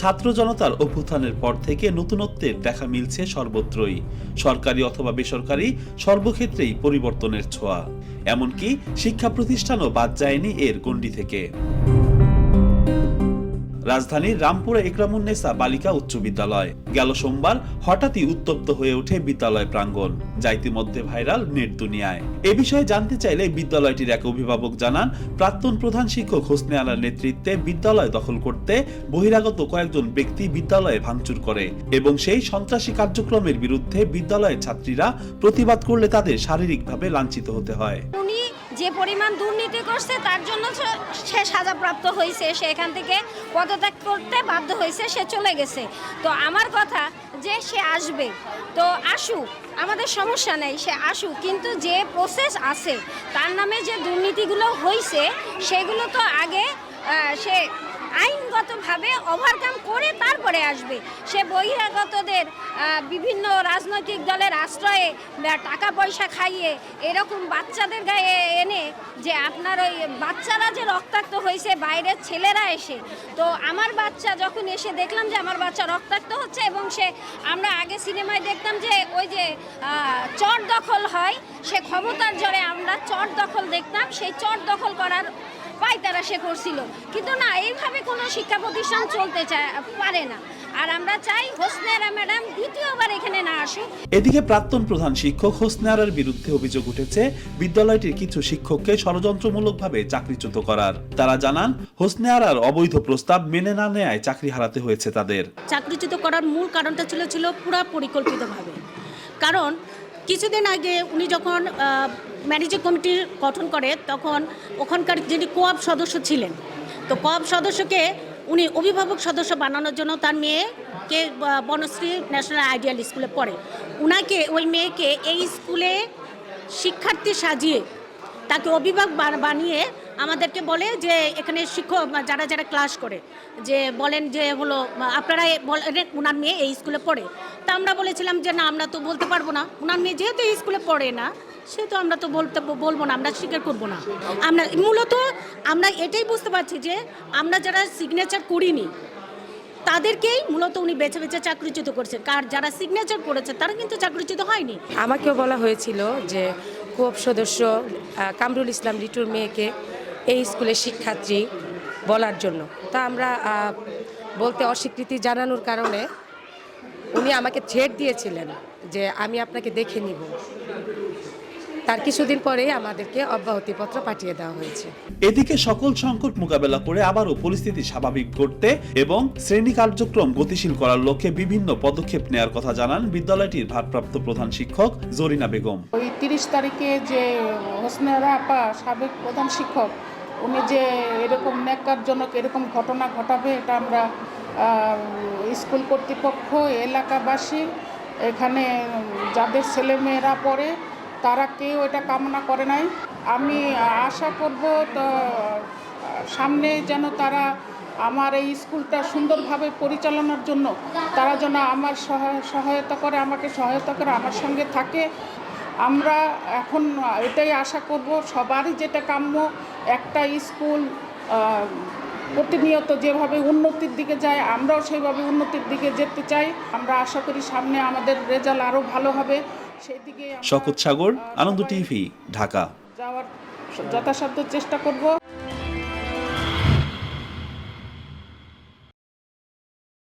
ছাত্র জনতার অভ্যুত্থানের পর থেকে নতুনত্বের দেখা মিলছে সর্বত্রই। সরকারি অথবা বেসরকারি সর্বক্ষেত্রেই পরিবর্তনের ছোঁয়া। এমনকি শিক্ষা প্রতিষ্ঠানও বাদ যায়নি এর গণ্ডি থেকে। রাজধানীর রামপুরা একরামুন্নেসা বালিকা উচ্চ বিদ্যালয়। গেল সোমবার হঠাৎই উত্তপ্ত হয়ে ওঠে বিদ্যালয় প্রাঙ্গণ। যা ইতিমধ্যে ভাইরাল নেট দুনিয়ায়। এ বিষয়ে জানতে চাইলে বিদ্যালয়টির এক অভিভাবক জানান, প্রাক্তন প্রধান শিক্ষক হোসনে আলার নেতৃত্বে বিদ্যালয় দখল করতে বহিরাগত কয়েকজন ব্যক্তি বিদ্যালয়ে ভাঙচুর করে এবং সেই সন্ত্রাসী কার্যক্রমের বিরুদ্ধে বিদ্যালয়ের ছাত্রীরা প্রতিবাদ করলে তাদের শারীরিকভাবে লাঞ্ছিত হতে হয়। যে পরিমাণ দুর্নীতি করছে, তার জন্য সে- সাজাপ্রাপ্ত হয়েছে, সে এখান থেকে পদত্যাগ করতে বাধ্য হয়েছে, সে চলে গেছে। তো আমার কথা যে সে আসবে, তো আসুক, আমাদের সমস্যা নেই, সে আসুক। কিন্তু যে প্রসেস আছে, তার নামে যে দুর্নীতিগুলো হয়েছে সেগুলো তো আগে সে সে আইনগতভাবে ওভারকাম করে তারপরে আসবে। সে বহিরাগতদের বিভিন্ন রাজনৈতিক দলের আশ্রয়ে টাকা পয়সা খাইয়ে এরকম বাচ্চাদের গায়ে এনে যে আপনার ওই বাচ্চারা যে রক্তাক্ত হয়েছে, বাইরের ছেলেরা এসে। তো আমার বাচ্চা যখন এসে দেখলাম যে আমার বাচ্চা রক্তাক্ত হচ্ছে এবং সে, আমরা আগে সিনেমায় দেখতাম যে ওই যে চট দখল হয়, সে ক্ষমতার জোরে আমরা চট দখল দেখতাম। সেই চট দখল করার পায়তারা সে করছিল। কিন্তু না এইভাবে কোনো শিক্ষা প্রতিষ্ঠান চলতে চায় পারে না। আর আমরা চাই হোসনেরা ম্যাডাম দ্বিতীয়বার এখানে না আসুক। এদিকে প্রাক্তন প্রধান শিক্ষক হোসনে আরার বিরুদ্ধে অভিযোগ উঠেছে বিদ্যালয়টির কিছু শিক্ষককে ষড়যন্ত্রমূলকভাবে চাকরিচ্যুত করার। তারা জানান হোসনে আরার অবৈধ প্রস্তাব মেনে না নেয় চাকরি হারাতে হয়েছে তাদের। চাকরিচ্যুত করার মূল কারণটা ছিল ছিল পুরা পরিকল্পিতভাবে। কারণ কিছুদিন আগে উনি যখন ম্যানেজিং কমিটি গঠন করে, তখন ওখানকার যিনি কোয়াব সদস্য ছিলেন, তো কোয়াব সদস্যকে উনি অভিভাবক সদস্য বানানোর জন্য তার মেয়েকে বনশ্রী ন্যাশনাল আইডিয়াল স্কুলে পড়ে। উনাকে, ওই মেয়েকে এই স্কুলে শিক্ষার্থী সাজিয়ে তাকে অভিভাবক বানিয়ে আমাদেরকে বলে যে এখানে শিক্ষক যারা যারা ক্লাস করে, যে বলেন যে হলো আপনারা বলেন ওনার মেয়ে এই স্কুলে পড়ে। তা আমরা বলেছিলাম যে না, আমরা তো বলতে পারব না। ওনার মেয়ে যেহেতু স্কুলে পড়ে না, সেহেতু আমরা তো বলতে বলব না, আমরা স্বীকার করব না। আমরা মূলত আমরা এটাই বুঝতে পারছি যে আমরা যারা সিগনেচার করিনি, তাদেরকেই মূলত উনি বেছে বেছে চাকরিচ্যুত করছেন। কার যারা সিগনেচার করেছে, তারা কিন্তু চাকরিচ্যুত হয়নি। আমাকেও বলা হয়েছিল যে কোপ সদস্য কামরুল ইসলাম লিটুর মেয়েকে এই স্কুলের শিক্ষার্থী বলার জন্য। তা আমরা বলতে অস্বীকৃতি জানানোর কারণে উনি আমাকে ছেড় দিয়েছিলেন যে আমি আপনাকে দেখে নিব। তার কিছুদিন পরেই আমাদেরকে অব্যাহতিপত্র পাঠিয়ে দেওয়া হয়েছে। এদিকে সকল সংকট মোকাবেলা করে আবারও পরিস্থিতি স্বাভাবিক করতে এবং শ্রেণি কার্যক্রম গতিশীল করার লক্ষ্যে বিভিন্ন পদক্ষেপ নেওয়ার কথা জানান বিদ্যালয়টির ভারপ্রাপ্ত প্রধান শিক্ষক জরিনা বেগম। ওই তিরিশ তারিখে যে হোসনেরা আপা সাবেক প্রধান শিক্ষক উনি যে এরকম ন্যাক্কারজনক এরকম ঘটনা ঘটাবে এটা আমরা আহ, স্কুল কর্তৃপক্ষ, এলাকাবাসী, এখানে যাদের ছেলেমেয়েরা পড়ে, তারা কেউ এটা কামনা করে নাই। আমি আশা করব তো, সামনে যেন তারা আমার এই স্কুলটা সুন্দরভাবে পরিচালনার জন্য, তারা যেন আমার সহায়- সহায়তা করে, আমাকে সহায়তা করে, আমার সঙ্গে থাকে। আমরা এখন এটাই আশা করব, সবারই যেটা কাম্য, একটা স্কুল প্রতিনিয়ত যেভাবে উন্নতির দিকে যায় আমরাও সেইভাবে উন্নতির দিকে যেতে চাই। আমরা আশা করি সামনে আমাদের রেজাল্ট আরও ভালো হবে। সেই দিকে আমরা, শকত সাগর আনন্দ টিভি ঢাকা। যাওয়ার যথাসাধ্য চেষ্টা করব।